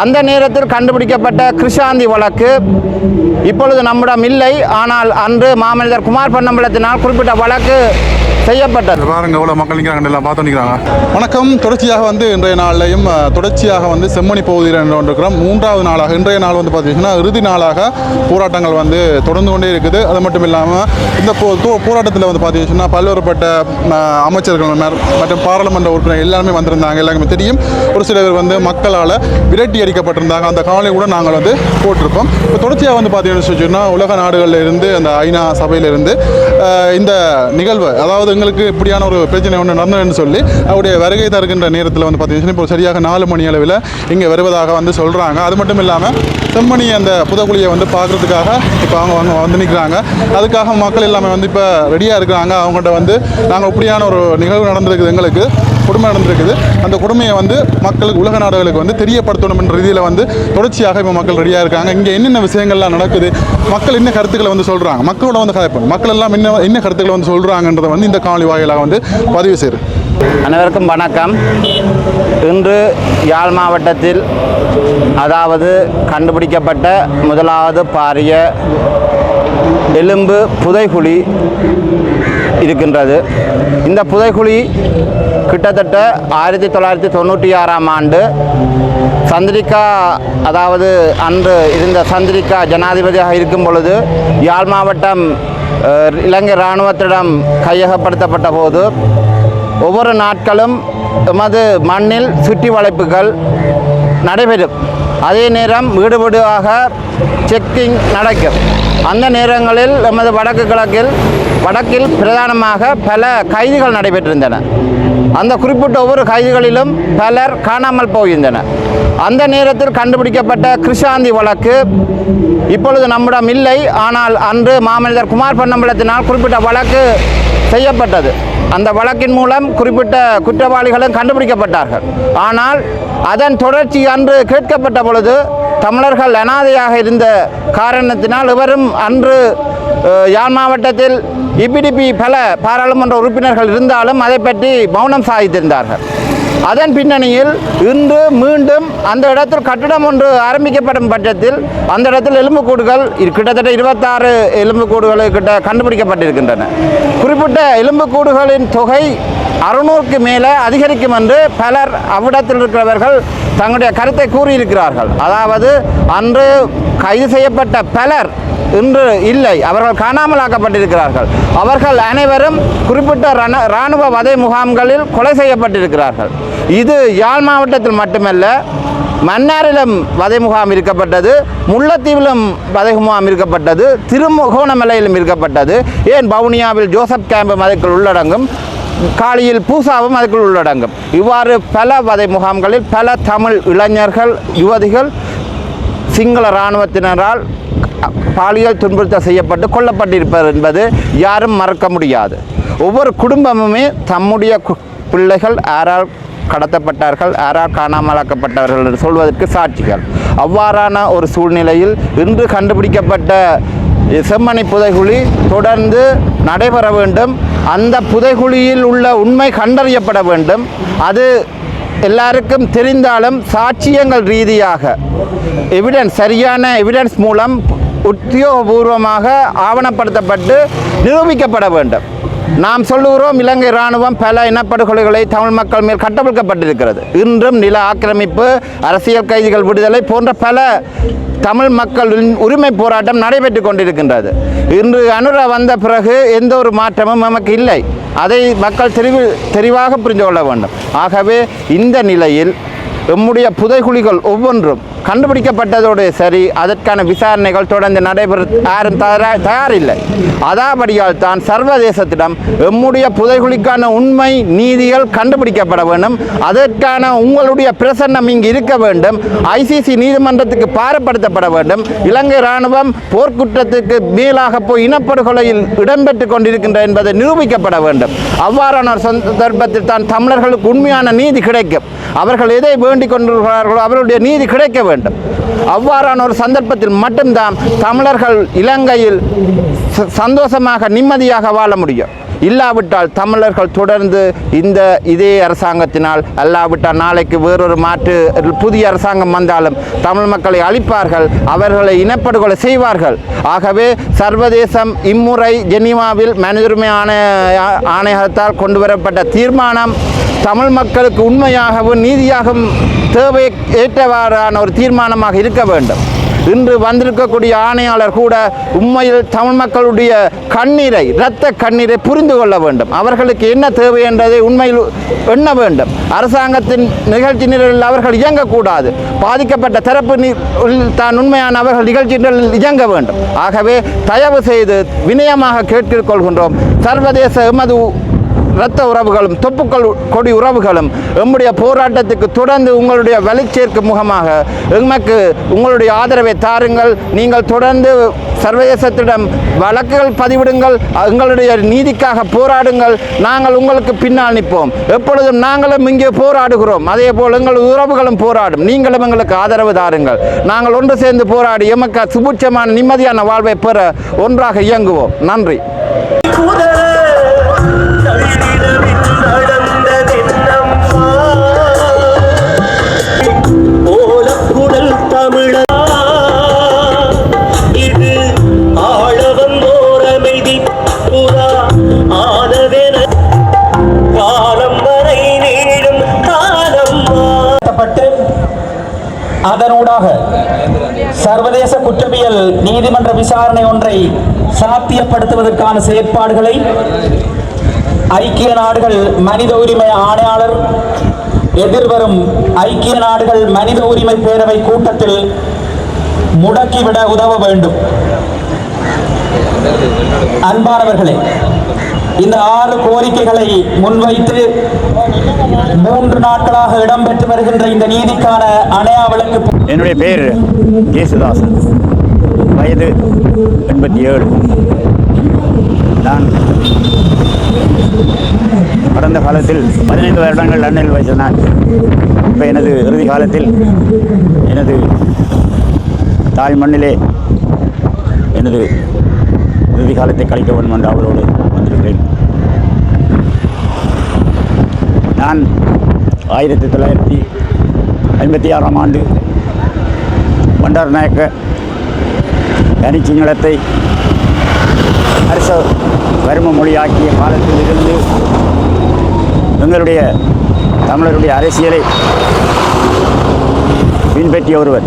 அந்த நேரத்தில் கண்டுபிடிக்கப்பட்ட கிருஷாந்தி வழக்கு இப்பொழுது நம்மிடம் இல்லை. ஆனால் அன்று மாமனிதர் குமார் பொன்னம்பலத்தினால் குறிப்பிட்ட வழக்கு செய்யப்பட்டது. பாருங்க எவ்வளோ மக்கள் நிற்கிறாங்க எல்லாம் பார்த்து நிற்கிறாங்க வணக்கம். தொடர்ச்சியாக வந்து இன்றைய நாளிலையும் தொடர்ச்சியாக வந்து செம்மணி பகுதியில் கொண்டிருக்கிறோம். மூன்றாவது நாளாக இன்றைய நாள் வந்து பார்த்தீங்கன்னா இறுதி நாளாக போராட்டங்கள் வந்து தொடர்ந்து கொண்டே இருக்குது. அது மட்டும் இல்லாமல் இந்த போராட்டத்தில் வந்து பார்த்தீங்கன்னா பல்வேறுபட்ட அமைச்சர்கள் ம- மற்றும் பாராளுமன்ற உறுப்பினர் எல்லாருமே வந்திருந்தாங்க எல்லாருமே தெரியும். ஒரு சிலர் வந்து மக்களால் விரட்டி அடிக்கப்பட்டிருந்தாங்க. அந்த காலை கூட நாங்கள் வந்து போட்டிருப்போம் இப்போ தொடர்ச்சியாக வந்து பார்த்தீங்கன்னு சொன்னா உலக நாடுகளில் இருந்து அந்த ஐநா சபையிலிருந்து இந்த நிகழ்வு அதாவது எங்களுக்கு இப்படியான ஒரு பிரச்சனை ஒன்று நடந்ததுன்னு சொல்லி அவருடைய வருகை தருகின்ற நேரத்தில் வந்து பார்த்தீங்கன்னா இப்போ சரியாக நாலு மணி அளவில் இங்கே வருவதாக வந்து சொல்கிறாங்க அது மட்டும் இல்லாமல் செம்மணி அந்த புதக்குழியை வந்து பார்க்குறதுக்காக இப்போ அவங்க அவங்க வந்து நிற்கிறாங்க அதுக்காக மக்கள் எல்லாமே வந்து இப்போ ரெடியாக இருக்கிறாங்க. அவங்கள்ட்ட வந்து நாங்கள் இப்படியான ஒரு நிகழ்வு நடந்திருக்குது எங்களுக்கு. கொடுமை நடந்திருக்குது. அந்த கொடுமையை வந்து மக்களுக்கு உலக நாடுகளுக்கு வந்து தெரியப்படுத்தணும் என்ற ரீதியில் வந்து தொடர்ச்சியாக இப்போ மக்கள் ரெடியாக இருக்காங்க. இங்கே என்னென்ன விஷயங்கள்லாம் நடக்குது? மக்கள் என்ன கருத்துக்களை வந்து சொல்கிறாங்க மக்களோட வந்து கதைப்போம் மக்கள் எல்லாம் என்ன என்ன கருத்துக்களை வந்து சொல்கிறாங்கன்றதை வந்து இந்த காணொலி வாயிலாக வந்து பதிவு செய்கிறேன் அனைவருக்கும் வணக்கம். இன்று யாழ் மாவட்டத்தில் அதாவது கண்டுபிடிக்கப்பட்ட முதலாவது பாரிய எலும்பு புதைகுழி இருக்கின்றது. இந்த புதைகுழி கிட்டத்தட்ட ஆயிரத்தி தொள்ளாயிரத்தி தொண்ணூற்றி ஆறாம் ஆண்டு சந்திரிகா அதாவது அன்று இருந்த சந்திரிகா ஜனாதிபதியாக இருக்கும் பொழுது யாழ் மாவட்டம் இலங்கை இராணுவத்திடம் கையகப்படுத்தப்பட்ட போது ஒவ்வொரு நாட்களும் எமது மண்ணில் சுற்றி வளைப்புகள் நடைபெறும். அதே நேரம் வீடு வீடாக செக்கிங் நடக்கும். அந்த நேரங்களில் எமது வடக்கு கிழக்கில் வடக்கில் பிரதானமாக பல கைதுகள் நடைபெற்றிருந்தன. அந்த குறிப்பிட்ட ஒவ்வொரு கைதிகளிலும் பலர் காணாமல் போகின்றனர் அந்த நேரத்தில் கண்டுபிடிக்கப்பட்ட கிருஷாந்தி வழக்கு இப்பொழுது நம்மிடம் இல்லை. ஆனால் அன்று மாமனிதர் குமார் பொன்னம்பலத்தினால் குறிப்பிட்ட வழக்கு செய்யப்பட்டது. அந்த வழக்கின் மூலம் குறிப்பிட்ட குற்றவாளிகளும் கண்டுபிடிக்கப்பட்டார்கள். ஆனால் அதன் தொடர்ச்சி அன்று கேட்கப்பட்ட பொழுது தமிழர்கள் அனாதையாக இருந்த காரணத்தினால் இவரும் அன்று யாழ் மாவட்டத்தில் இபிடிபி பல பாராளுமன்ற உறுப்பினர்கள் இருந்தாலும் அதை பற்றி மௌனம் சாதித்திருந்தார்கள் அதன் பின்னணியில் இன்று மீண்டும் அந்த இடத்தில் கட்டிடம் ஒன்று ஆரம்பிக்கப்படும் பட்சத்தில் அந்த இடத்தில் எலும்புக்கூடுகள் கிட்டத்தட்ட இருபத்தாறு எலும்புக்கூடுகள் கிட்ட கண்டுபிடிக்கப்பட்டிருக்கின்றன. குறிப்பிட்ட எலும்புக்கூடுகளின் தொகை அறுநூறுக்கு மேலே அதிகரிக்கும் என்று பலர் அவ்விடத்தில் இருக்கிறவர்கள் தங்களுடைய கருத்தை கூறியிருக்கிறார்கள். அதாவது அன்று கைது செய்யப்பட்ட பலர் இன்று இல்லை. அவர்கள் காணாமல் ஆக்கப்பட்டிருக்கிறார்கள் அவர்கள் அனைவரும் குறிப்பிட்ட ரண- இராணுவ வதை முகாம்களில் கொலை செய்யப்பட்டிருக்கிறார்கள். இது யாழ் மாவட்டத்தில் மட்டுமல்ல மன்னாரிலும் வதை முகாம் இருக்கப்பட்டது முல்லைத்தீவிலும் வதை முகாம் இருக்கப்பட்டது திருமுகோணமலையிலும் இருக்கப்பட்டது. ஏன் வவுனியாவில் ஜோசப் கேம்பும் அதற்குள் உள்ளடங்கும் காலியில் பூசாவும் அதற்குள் உள்ளடங்கும். இவ்வாறு பல வதை முகாம்களில் பல தமிழ் இளைஞர்கள் யுவதிகள் சிங்கள இராணுவத்தினரால் பாலியல் துன்புறுத்தல் செய்யப்பட்டு கொல்லப்பட்டிருப்பது என்பது யாரும் மறக்க முடியாது. ஒவ்வொரு குடும்பமுமே தம்முடைய கு- பிள்ளைகள் யாரால் கடத்தப்பட்டார்கள் யாரால் காணாமலாக்கப்பட்டவர்கள் என்று சொல்வதற்கு சாட்சிகள். அவ்வாறான ஒரு சூழ்நிலையில் இன்று கண்டுபிடிக்கப்பட்ட செம்மணி புதைகுழி தொடர்ந்து நடைபெற வேண்டும். அந்த புதைகுழியில் உள்ள உண்மை கண்டறியப்பட வேண்டும். அது எல்லாருக்கும் தெரிந்தாலும் சாட்சியங்கள் ரீதியாக எவிடன்ஸ் சரியான எவிடன்ஸ் மூலம் உத்தியோகபூர்வமாக ஆவணப்படுத்தப்பட்டு நிரூபிக்கப்பட வேண்டும். நாம் சொல்லுகிறோம் இலங்கை இராணுவம் பல இனப்படுகொலைகளை தமிழ் மக்கள் மேல் கட்டவிழ்க்கப்பட்டிருக்கிறது. இன்றும் நில ஆக்கிரமிப்பு அரசியல் கைதிகள் விடுதலை போன்ற பல தமிழ் மக்களின் உரிமை போராட்டம் நடைபெற்று கொண்டிருக்கின்றது. இன்று அனுர வந்த பிறகு எந்த ஒரு மாற்றமும் நமக்கு இல்லை. அதை மக்கள் தெரிவு தெளிவாக புரிந்து கொள்ள வேண்டும். ஆகவே இந்த நிலையில் எம்முடைய புதைகுழிகள் ஒவ்வொன்றும் கண்டுபிடிக்கப்பட்டதோடு சரி அதற்கான விசாரணைகள் தொடர்ந்து நடைபெற யாரும் தயாரா- தயாரில்லை. அதாபடியால் தான் சர்வதேசத்திடம் எம்முடைய புதைகுழிக்கான உண்மை நீதிகள் கண்டுபிடிக்கப்பட வேண்டும். அதற்கான உங்களுடைய பிரசன்னம் இங்கு இருக்க வேண்டும். ஐசிசி நீதிமன்றத்துக்கு பாரப்படுத்தப்பட வேண்டும். இலங்கை இராணுவம் போர்க்குற்றத்துக்கு மேலாக போய் இனப்படுகொலையில் இடம்பெற்று கொண்டிருக்கின்ற என்பதை நிரூபிக்கப்பட வேண்டும். அவ்வாறான ஒரு சந்தர்ப்பத்தில் தான் தமிழர்களுக்கு உண்மையான நீதி கிடைக்கும். அவர்கள் எதை வேண்டிக் கொண்டிருக்கிறார்களோ அவருடைய நீதி கிடைக்க வேண்டும். அவ்வாறான ஒரு சந்தர்ப்பத்தில் மட்டும்தான் தமிழர்கள் இலங்கையில் சந்தோஷமாக நிம்மதியாக வாழ முடியும். இல்லாவிட்டால் தமிழர்கள் தொடர்ந்து இந்த இதே அரசாங்கத்தினால் அல்லாவிட்டால் நாளைக்கு வேறொரு மாற்று புதிய அரசாங்கம் வந்தாலும் தமிழ் மக்களை அழிப்பார்கள் அவர்களை இனப்படுகொலை செய்வார்கள். ஆகவே சர்வதேசம் இம்முறை ஜெனிவாவில் மனிதுரிமை ஆணைய ஆணையகத்தால் கொண்டு வரப்பட்ட தீர்மானம் தமிழ் மக்களுக்கு உண்மையாகவும் நீதியாகவும் தேவை ஏற்றவாறான ஒரு தீர்மானமாக இருக்க வேண்டும். இன்று வந்திருக்கக்கூடிய ஆணையாளர் கூட உண்மையில் தமிழ் மக்களுடைய கண்ணீரை இரத்த கண்ணீரை புரிந்து கொள்ள வேண்டும். அவர்களுக்கு என்ன தேவை என்றதை உண்மையில் எண்ண வேண்டும். அரசாங்கத்தின் நிகழ்ச்சி நிரலில் அவர்கள் இயங்கக்கூடாது. பாதிக்கப்பட்ட தரப்பு நி- தான் உண்மையான அவர்கள் நிகழ்ச்சி நிரலில் இயங்க வேண்டும். ஆகவே தயவு செய்து வினயமாக கேட்டுக்கொள்கின்றோம் சர்வதேச எமது இரத்த உறவுகளும் தொப்புக்கள் கொடி உறவுகளும் எம்முடைய போராட்டத்துக்கு தொடர்ந்து உங்களுடைய வலிச்சேர்க்கும் முகமாக எமக்கு உங்களுடைய ஆதரவை தாருங்கள். நீங்கள் தொடர்ந்து சர்வதேசத்திடம் வழக்குகள் பதிவிடுங்கள். எங்களுடைய நீதிக்காக போராடுங்கள். நாங்கள் உங்களுக்கு பின்னால் நிற்போம். எப்பொழுதும் நாங்களும் இங்கே போராடுகிறோம். அதே போல் எங்கள் உறவுகளும் போராடும். நீங்களும் எங்களுக்கு ஆதரவு தாருங்கள். நாங்கள் ஒன்று சேர்ந்து போராடி எமக்கு சுபுட்சமான நிம்மதியான வாழ்வை பெற ஒன்றாக இயங்குவோம். நன்றி. அதனூடாக சர்வதேச குற்றவியல் நீதிமன்ற விசாரணை ஒன்றை சாத்தியப்படுத்துவதற்கான செயற்பாடுகளை ஐக்கிய நாடுகள் மனித உரிமை ஆணையாளர் எதிர்வரும் ஐக்கிய நாடுகள் மனித உரிமை பேரவை கூட்டத்தில் முடக்கிவிட உதவ வேண்டும். அன்பானவர்களே இந்த ஆறு கோரிக்கைகளை முன்வைத்து மூன்று நாட்களாக இடம்பெற்று வருகின்ற இந்த நீதிக்கான அணையாவலுக்கு என்னுடைய பேர் ஜேசுதாசன் வயது எண்பத்தி ஏழு நான் கடந்த காலத்தில் பதினைந்து வருடங்கள் லண்டனில் வயசு நான் இப்போ எனது இறுதி காலத்தில் எனது தாய் மண்ணிலே எனது இறுதி காலத்தை கழிக்க வேண்டும் என்று அவரோடு வந்திருக்கிறேன் நான் ஆயிரத்தி தொள்ளாயிரத்தி ஐம்பத்தி ஆறாம் ஆண்டு பண்டாரநாயக்க தனிச்சிங்களத்தை அரச வரும மொழியாக்கிய காலத்தில் இருந்து எங்களுடைய தமிழருடைய அரசியலை பின்பற்றிய ஒருவர்.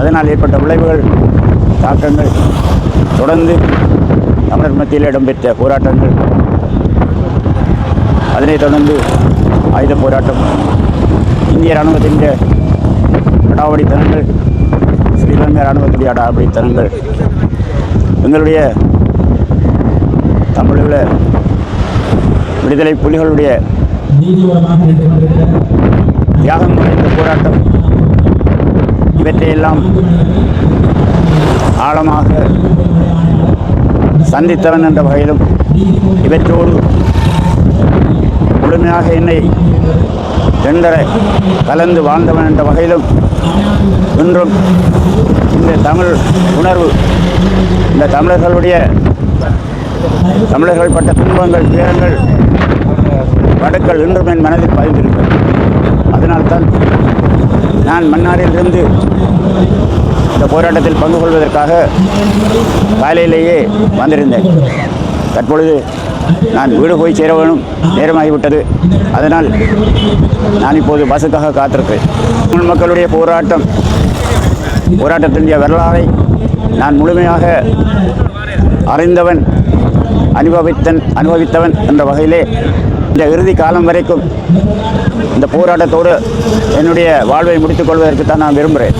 அதனால் ஏற்பட்ட விளைவுகள் தாக்கங்கள் தொடர்ந்து தமிழர் மத்தியில் இடம்பெற்ற போராட்டங்கள். அதனைத் தொடர்ந்து ஆயுத போராட்டம். இந்திய இராணுவத்தின் அடாவடித்தனங்கள் ஸ்ரீலங்கா இராணுவத்துடைய அடாவடித்தனங்கள் எங்களுடைய தமிழீழ விடுதலை புலிகளுடைய தியாகம் நிறைந்த போராட்டம். இவற்றையெல்லாம் ஆழமாக சந்தித்தவன் என்ற வகையிலும் இவற்றோடு முழுமையாக என்னை ரெண்டரை கலந்து வாழ்ந்தவன் என்ற வகையிலும் இன்றும் இந்த தமிழ் உணர்வு இந்த தமிழர்களுடைய தமிழர்கள் பட்ட துன்பங்கள் துயரங்கள் வடுக்கள் இன்றும் என் மனதில் பதிந்திருக்கிறது அதனால்தான் நான் மன்னாரிலிருந்து இந்த போராட்டத்தில் பங்கு கொள்வதற்காக காலையிலேயே வந்திருந்தேன். தற்பொழுது நான் வீடு போய் சேர வேணும் நேரமாகிவிட்டது. அதனால் நான் இப்போது பஸ்ஸுக்காக காத்திருக்கிறேன். தமிழ் மக்களுடைய போராட்டம் போராட்டத்தினுடைய வரலாறை நான் முழுமையாக அறிந்தவன் அனுபவித்தன் அனுபவித்தவன் என்ற வகையிலே இந்த இறுதி காலம் வரைக்கும் இந்த போராட்டத்தோடு என்னுடைய வாழ்வை முடித்துக் கொள்வதற்கு தான் நான் விரும்புகிறேன்.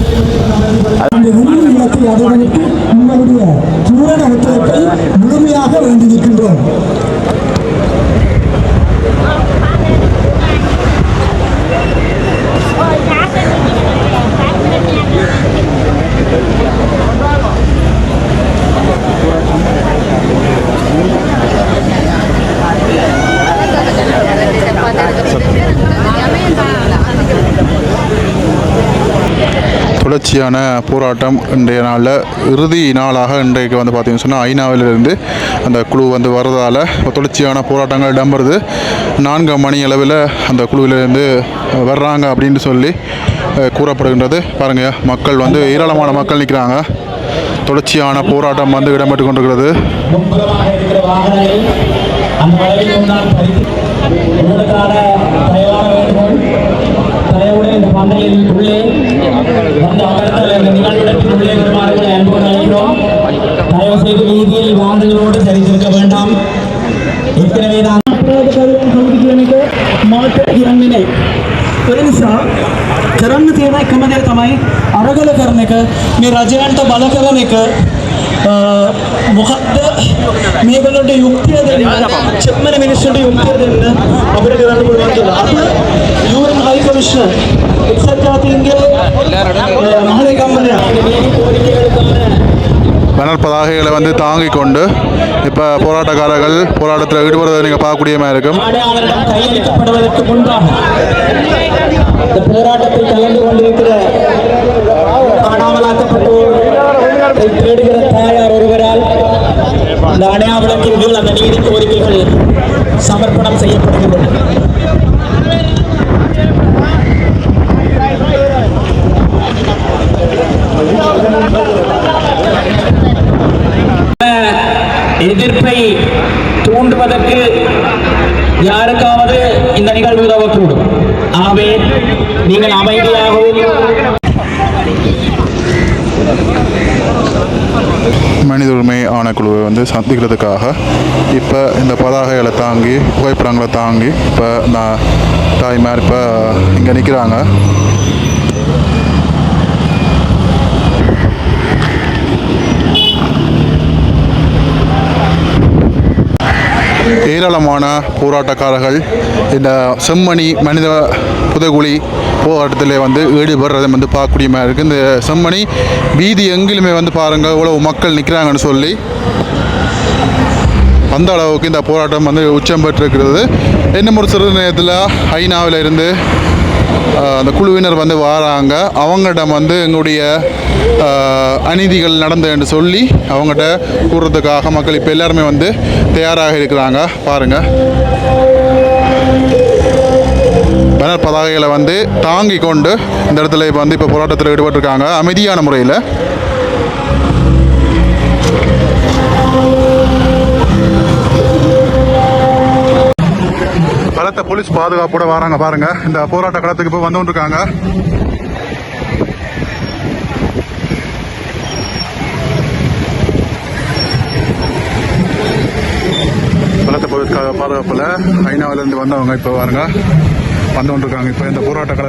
முழுமையாக வேண்டியிருக்கின்றோம் தொடர்ச்சியான போராட்டம் இன்றைய நாளில் இறுதி நாளாக இன்றைக்கு வந்து பார்த்தீங்கன்னு சொன்னால் ஐநாவிலிருந்து அந்த குழு வந்து வர்றதால தொடர்ச்சியான போராட்டங்கள் இடம்பெறுது. நான்கு மணி அளவில் அந்த குழுவிலிருந்து வர்றாங்க அப்படின்னு சொல்லி கூறப்படுகின்றது. பாருங்கள் மக்கள் வந்து ஏராளமான மக்கள் நிற்கிறாங்க தொடர்ச்சியான போராட்டம் வந்து இடம்பெற்று கொண்டிருக்கிறது. முன்புறமாக இருக்கிற வாகனங்கள் அந்த வளைவில் முன்னால் பறித்து உங்களுக்கான தயவான வேண்டுகோள் தயவுடன் இந்த பந்தலில் உள்ளே வந்து அமர்த்தல் இந்த நிகழ்விடத்தில் உள்ளே வருமாறு உங்களை அன்போடு அழைக்கிறோம் தயவு செய்து வீதியில் வாகனங்களோடு தெரிந்திருக்க வேண்டாம் ஏற்கனவே நான் මාට කියන්නේ නැහැ. ඒ නිසා කරන්න තියෙන එකම දේ තමයි අරගල කරන එක මේ රජයන්ට බල කරන එක අ, මොකක්ද നിങ്ങളുടെ യുക്തി ചെമ്മന മിനിസ്റ്ററുടെ യുക്തി തന്നെ അവരുടെ കണ്ടുപോയി വന്നില്ല അത് U N high commissioner. Banner பதாகைகளை வந்து தாங்கிக் கொண்டு இப்போ போராட்டக்காரர்கள் போராட்டத்தில் ஈடுபடுறதை நீங்கள் பார்க்கக்கூடிய மாதிரி இருக்கும் போராட்டத்தில் கலந்து கொண்டிருக்கிற காணாமலாக்கப்பட்டோர் தேடுகிற இந்த அடையாளத்தின் கீழ் அந்த நீதி கோரிக்கைகள் சமர்ப்பணம் செய்யப்படுகின்றன எதிர்ப்பை தூண்டுவதற்கு யாருக்காவது இந்த நிகழ்வு உதவக்கூடும். ஆகவே நீங்கள் அமைதி மனித உரிமை ஆணைக்குழுவை வந்து சந்திக்கிறதுக்காக இப்போ இந்த பதாகைகளை தாங்கி புகைப்படங்களை தாங்கி இப்போ நான் தாய்மார் இப்போ இங்கே நிற்கிறாங்க ஏராளமான போராட்டக்காரர்கள் இந்த செம்மணி மனித புதைகுழி போராட்டத்தில் வந்து ஈடுபடுறதை வந்து பார்க்கக்கூடிய மாதிரி இருக்குது இந்த செம்மணி வீதி எங்கிலுமே வந்து பாருங்கள் இவ்வளவு மக்கள் நிற்கிறாங்கன்னு சொல்லி அந்த அளவுக்கு இந்த போராட்டம் வந்து உச்சம் பெற்றிருக்கிறது. இன்னும் ஒரு சிறு நேரத்தில் ஐநாவில் இருந்து அந்த குழுவினர் வந்து வராங்க. அவங்ககிட்ட வந்து எங்களுடைய அநீதிகள் நடந்தது என்று சொல்லி அவங்ககிட்ட கூறுறதுக்காக மக்கள் இப்போ எல்லாருமே வந்து தயாராக இருக்கிறாங்க. பாருங்கள் வகைகளை வந்து தாங்கி கொண்டு இந்த இடத்துல இப்போ வந்து இப்போ போராட்டத்தில் ஈடுபட்டிருக்காங்க. அமைதியான முறையில். பலத்த போலீஸ் பாதுகாப்போட வராங்க பாருங்க. இந்த போராட்ட களத்துக்கு இப்போ வந்து இருக்காங்க பலத்த போலீஸ் கா- பாதுகாப்புல ஐநாவிலிருந்து வந்தவங்க இப்போ பாருங்க. வந்து கொண்டிருக்காங்க இப்போ இந்த போராட்ட கள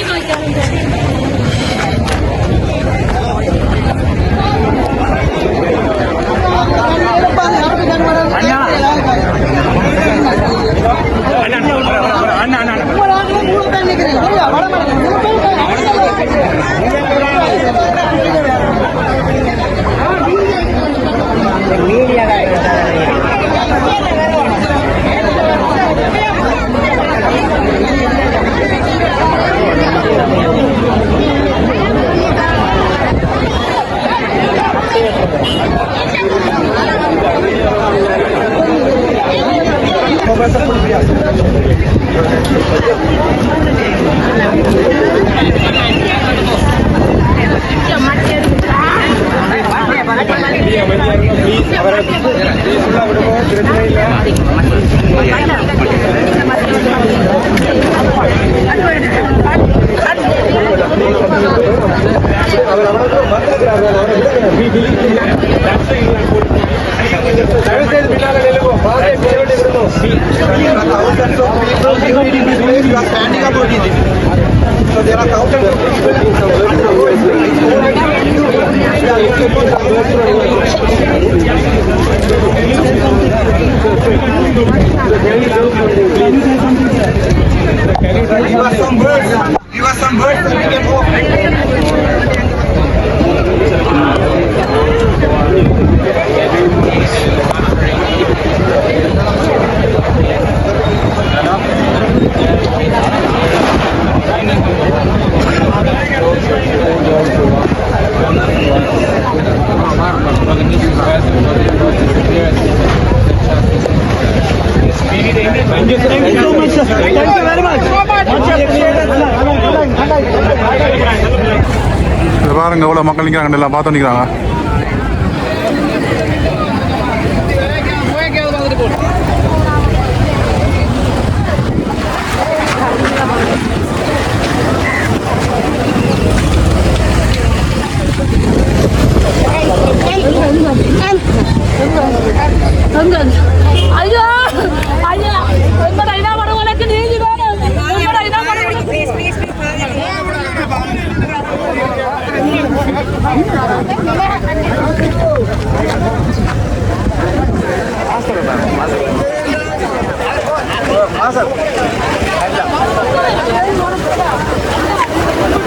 今いたん。இதை பாருங்க எவ்வளோ மக்கள் நிற்கிறாங்க எல்லாம் பார்த்து நிற்கிறாங்க ஐயா ஐயா எங்கட இனப்படுகொலைக்கு நீதி வேணும் எங்கட இனப்படுகொலைக்கு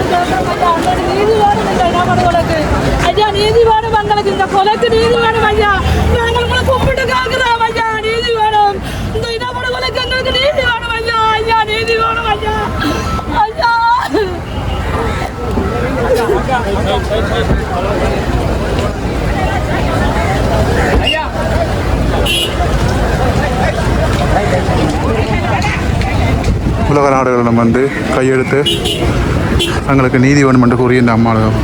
நீதி வேணும் இந்த இனப்படுகொலைக்கு ஐயா நீதி வேணும் எங்களுக்கு இந்த கொலைக்கு நீதி வேணும் ஐயா நாங்கள் உங்களை கும்பிட்டு கேட்கிறோம் ஐயா நீதி வேணும் இந்த இனப்படுகொலைக்கு எங்களுக்கு நீதி வேணும் ஐயா ஐயா நீதி வேணும் ஐயா ஐயா உலக நாடுகளிடம் வந்து கையெழுத்து தங்களுக்கு நீதி வேணும் என்று கூறிய இந்த அம்மாளும்.